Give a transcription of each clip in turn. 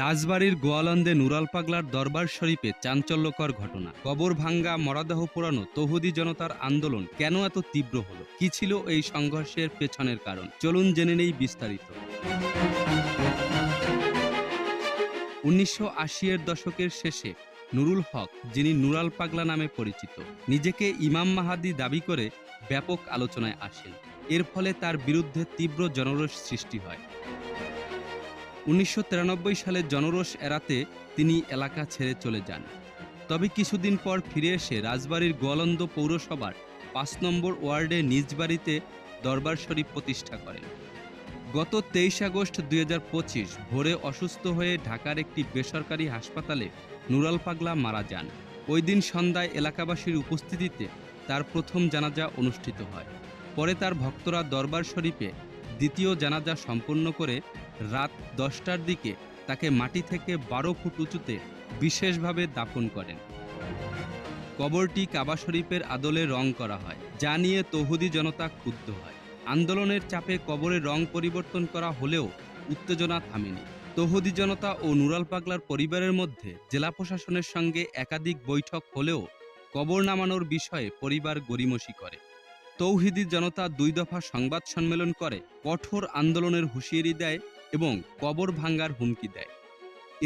রাজবাড়ির গোয়ালন্দে নুরাল পাগলার দরবার শরীফে চাঞ্চল্যকর ঘটনা। কবর ভাঙ্গা, মরাদেহ পোড়ানো, তহুদি জনতার আন্দোলন কেন এত তীব্র হলো? কি ছিল এই সংঘর্ষের পেছনের কারণ? চলুন জেনে নেই বিস্তারিত। উনিশশো আশি এর দশকের শেষে নুরুল হক, যিনি নুরাল পাগলা নামে পরিচিত, নিজেকে ইমাম মাহাদি দাবি করে ব্যাপক আলোচনায় আসেন। এর ফলে তার বিরুদ্ধে তীব্র জনরোষ সৃষ্টি হয়। উনিশশো তিরানব্বই সালে জনরোষ এড়াতে তিনি এলাকা ছেড়ে চলে যান। তবে কিছুদিন পর ফিরে এসে রাজবাড়ির গোয়ালন্দ পৌরসভার পাঁচ নম্বর ওয়ার্ডে নিজ বাড়িতে দরবার শরীফ প্রতিষ্ঠা করেন। গত তেইশ আগস্ট দুই হাজার পঁচিশ ভোরে অসুস্থ হয়ে ঢাকার একটি বেসরকারি হাসপাতালে নুরাল পাগলা মারা যান। ওই দিন সন্ধ্যায় এলাকাবাসীর উপস্থিতিতে তার প্রথম জানাজা অনুষ্ঠিত হয়। পরে তার ভক্তরা দরবার শরীফে দ্বিতীয় জানাজা সম্পন্ন করে রাত দশটার দিকে তাকে মাটি থেকে বারো ফুট উঁচুতে বিশেষভাবে দাফন করেন। কবরটি কাবা শরীফের আদলে রং করা হয়, যা নিয়ে তহুদি জনতা ক্ষুব্ধ হয়। আন্দোলনের চাপে কবরের রং পরিবর্তন করা হলেও উত্তেজনা থামেনি। তহুদি জনতা ও নুরাল পাগলার পরিবারের মধ্যে জেলা প্রশাসনের সঙ্গে একাধিক বৈঠক হলেও কবর নামানোর বিষয়ে পরিবার গড়িমসি করে। তৌহিদি জনতা দুই দফা সংবাদ সম্মেলন করে কঠোর আন্দোলনের হুঁশিয়ারি দেয় এবং কবর ভাঙ্গার হুমকি দেয়।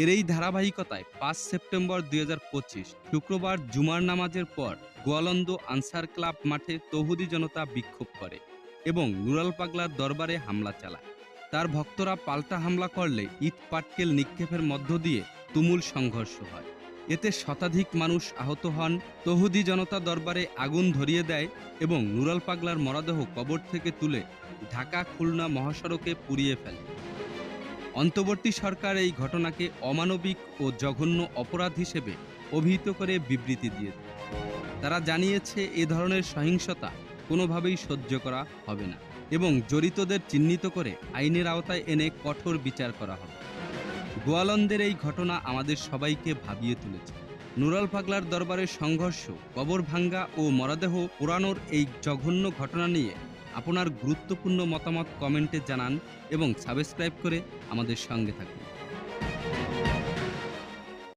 এর এই ধারাবাহিকতায় পাঁচ সেপ্টেম্বর দুই হাজার পঁচিশ, শুক্রবার জুমার নামাজের পর গোয়ালন্দ আনসার ক্লাব মাঠে তহুদি জনতা বিক্ষোভ করে এবং নুরাল পাগলার দরবারে হামলা চালায়। তার ভক্তরা পাল্টা হামলা করলে ইট পাটকেল নিক্ষেপের মধ্য দিয়ে তুমুল সংঘর্ষ হয়। এতে শতাধিক মানুষ আহত হন, তহুদি জনতা দরবারে আগুন ধরিয়ে দেয় এবং নুরাল পাগলার মরদেহ কবর থেকে তুলে ঢাকা খুলনা মহাসড়কে পুড়িয়ে ফেলে। অন্তর্বর্তী সরকার এই ঘটনাকে অমানবিক ও জঘন্য অপরাধ হিসেবে অভিহিত করে বিবৃতি দিয়েছে। তারা জানিয়েছে, এ ধরনের সহিংসতা কোনোভাবেই সহ্য করা হবে না এবং জড়িতদের চিহ্নিত করে আইনের আওতায় এনে কঠোর বিচার করা হবে। গোয়ালন্দের এই ঘটনা আমাদের সবাইকে ভাবিয়ে তুলেছে। নুরাল পাগলার দরবারের সংঘর্ষ, কবর ভাঙ্গা ও মরদেহ পোড়ানোর এই জঘন্য ঘটনা নিয়ে আপনার গুরুত্বপূর্ণ মতামত কমেন্টে জানান এবং সাবস্ক্রাইব করে আমাদের সঙ্গে থাকুন।